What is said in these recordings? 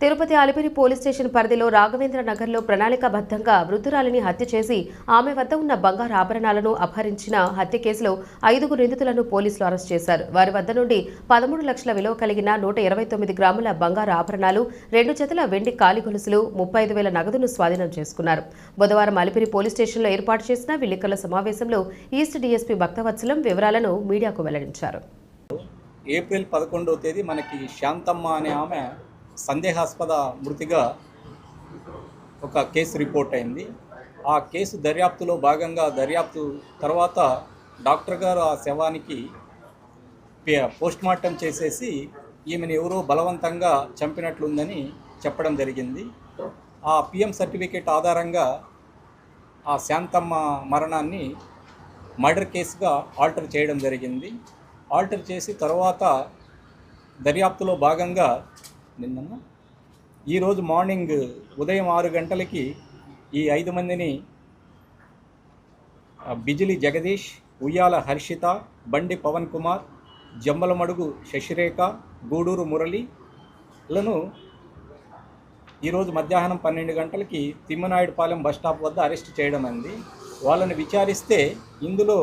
Tirupati Alipiri police station పరిధిలో రాఘవేంద్ర నగర్లో ప్రణాళికాబద్ధంగా వృద్ధురాలిని హత్య చేసి ఆమె వద్ద ఉన్న బంగారు ఆభరణాలను అపహరించిన హత్య కేసులో ఐదుగురు నిందితులను పోలీసులు అరెస్ట్ చేశారు. వారి వద్ద నుండి పదమూడు లక్షల విలువ కలిగిన నూట ఇరవై తొమ్మిది గ్రాముల బంగారు ఆభరణాలు రెండు జతల వెండి కాలి గొలుసులు ముప్పై ఐదు వేల నగదును స్వాధీనం చేసుకున్నారు. బుధవారం అలిపిరి పోలీస్ స్టేషన్లో ఏర్పాటు చేసిన విలేకరుల సమావేశంలో ఈస్ట్ డీఎస్పీ భక్తవత్సలం వివరాలను మీడియాకు వెల్లడించారు. ఏప్రిల్ పదకొండవ తేదీ మనకి శాంతమ్మ అనే ఆమె సందేహాస్పద మృతిగా ఒక కేసు రిపోర్ట్ అయింది. ఆ కేసు దర్యాప్తులో భాగంగా దర్యాప్తు తర్వాత డాక్టర్ గారు ఆ శవానికి పోస్ట్ మార్టం చేసేసి ఈమెను ఎవరో బలవంతంగా చంపినట్లుందని చెప్పడం జరిగింది. ఆ పిఎం సర్టిఫికేట్ ఆధారంగా ఆ శాంతమ్మ మరణాన్ని మర్డర్ కేసుగా ఆల్టర్ చేయడం జరిగింది. ఆల్టర్ చేసి తర్వాత దర్యాప్తులో భాగంగా నిన్న ఈరోజు మార్నింగ్ ఉదయం ఆరు గంటలకి ఈ ఐదు మందిని బిజిలి జగదీష్ ఉయ్యాల హర్షిత బండి పవన్ కుమార్ జమ్మలమడుగు శశిరేఖ గూడూరు మురళిలను ఈరోజు మధ్యాహ్నం పన్నెండు గంటలకి తిమ్మనాయుడుపాలెం బస్ స్టాప్ వద్ద అరెస్ట్ చేయడం అంది. వాళ్ళని విచారిస్తే ఇందులో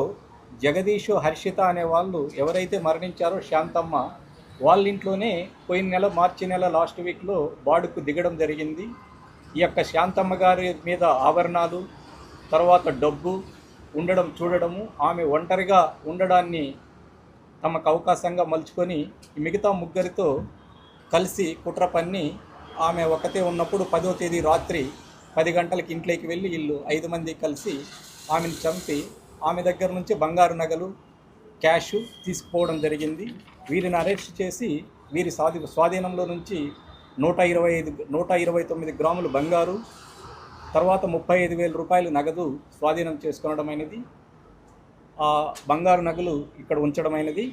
జగదీష్ హర్షిత అనే వాళ్ళు ఎవరైతే మరణించారో శాంతమ్మ వాళ్ళ ఇంట్లోనే పోయిన నెల మార్చి నెల లాస్ట్ వీక్లో బాడుకు దిగడం జరిగింది. ఈ యొక్క శాంతమ్మ గారి మీద ఆభరణాలు తర్వాత డబ్బు ఉండడం చూడడము ఆమె ఒంటరిగా ఉండడాన్ని తమకు అవకాశంగా మలుచుకొని మిగతా ముగ్గురితో కలిసి కుట్ర పన్ని ఆమె ఒకతే ఉన్నప్పుడు పదో తేదీ రాత్రి పది గంటలకి ఇంట్లోకి వెళ్ళి ఇల్లు ఐదు మంది కలిసి ఆమెను చంపి ఆమె దగ్గర నుంచి బంగారు నగలు క్యాష్ తీసుకుపోవడం జరిగింది. వీరిని అరెస్ట్ చేసి వీరి స్వాధీ స్వాధీనంలో నుంచి నూట ఇరవై ఐదు నూట ఇరవై తొమ్మిది గ్రాములు బంగారు తర్వాత ముప్పై ఐదు వేల రూపాయలు నగదు స్వాధీనం చేసుకొనడమైనది ఆ బంగారు నగలు ఇక్కడ ఉంచడమైనది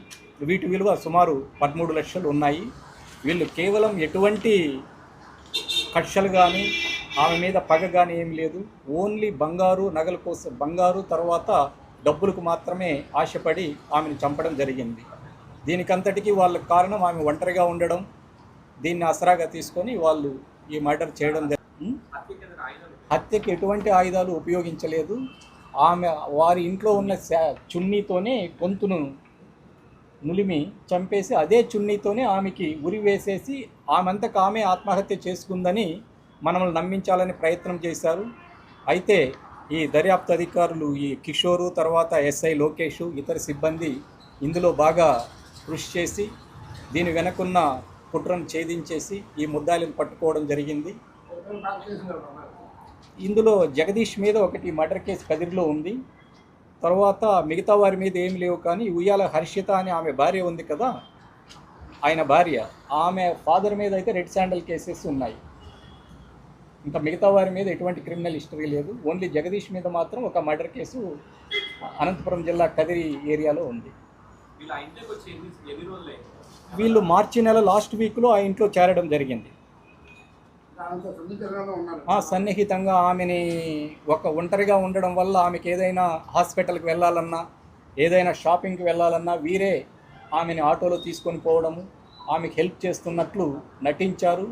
వీటి విలువ సుమారు పదమూడు లక్షలు ఉన్నాయి. వీళ్ళు కేవలం ఎటువంటి కక్షలు కానీ ఆమె మీద పగ కానీ ఏమి లేదు. ఓన్లీ బంగారు నగల కోసం బంగారు తర్వాత డబ్బులకు మాత్రమే ఆశపడి ఆమెను చంపడం జరిగింది. దీనికంతటికీ వాళ్ళకి కారణం ఆమె ఒంటరిగా ఉండడం దీన్ని అసరాగా తీసుకొని వాళ్ళు ఈ మర్డర్ చేయడం హత్యకి ఎటువంటి ఆయుధాలు ఉపయోగించలేదు. ఆమె వారి ఇంట్లో ఉన్న శా- చున్నీతోనే గొంతును నులిమి చంపేసి అదే చున్నీతోనే ఆమెకి ఉరి వేసేసి ఆమెంతకు ఆమె ఆత్మహత్య చేసుకుందని మనల్ని నమ్మించాలని ప్రయత్నం చేశారు. అయితే ఈ దర్యాప్తు అధికారులు ఈ కిషోరు తర్వాత ఎస్ఐ లోకేష్ ఇతర సిబ్బంది ఇందులో బాగా కృషి చేసి దీని వెనకున్న కుట్రను ఛేదించేసి ఈ ముద్దాయిలను పట్టుకోవడం జరిగింది. ఇందులో జగదీష్ మీద ఒకటి మర్డర్ కేసు కదిరిలో ఉంది. తర్వాత మిగతా వారి మీద ఏమి లేవు కానీ ఉయ్యాల హర్షిత అని ఆమె భార్య ఉంది కదా? ఆయన భార్య. ఆమె ఫాదర్ మీద అయితే రెడ్ శాండల్ కేసెస్ ఉన్నాయి. ఇంకా మిగతా వారి మీద ఎటువంటి క్రిమినల్ హిస్టరీ లేదు. ఓన్లీ జగదీష్ మీద మాత్రం ఒక మర్డర్ కేసు అనంతపురం జిల్లా కదిరి ఏరియాలో ఉంది. వీళ్ళు మార్చి నెల లాస్ట్ వీక్లో ఆ ఇంట్లో చేరడం జరిగింది. ఆ సన్నిహితంగా ఆమెని ఒక ఒంటరిగా ఉండడం వల్ల ఆమెకి ఏదైనా హాస్పిటల్కి వెళ్ళాలన్నా ఏదైనా షాపింగ్కి వెళ్ళాలన్నా వీరే ఆమెని ఆటోలో తీసుకొని పోవడము ఆమెకి హెల్ప్ చేస్తున్నట్లు నటించారు.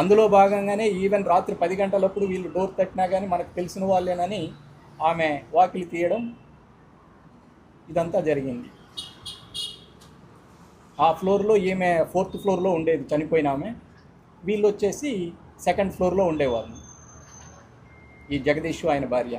అందులో భాగంగానే ఈవెన్ రాత్రి పది గంటలప్పుడు వీళ్ళు డోర్ తట్టినా కానీ మనకు తెలిసిన వాళ్ళేనని ఆమె వాకిలి తీయడం ఇదంతా జరిగింది. ఆ ఫ్లోర్లో ఈమె ఫోర్త్ ఫ్లోర్లో ఉండేది చనిపోయిన ఆమె. వీళ్ళు వచ్చేసి సెకండ్ ఫ్లోర్లో ఉండేవారు ఈ జగదీష్ ఆయన భార్య.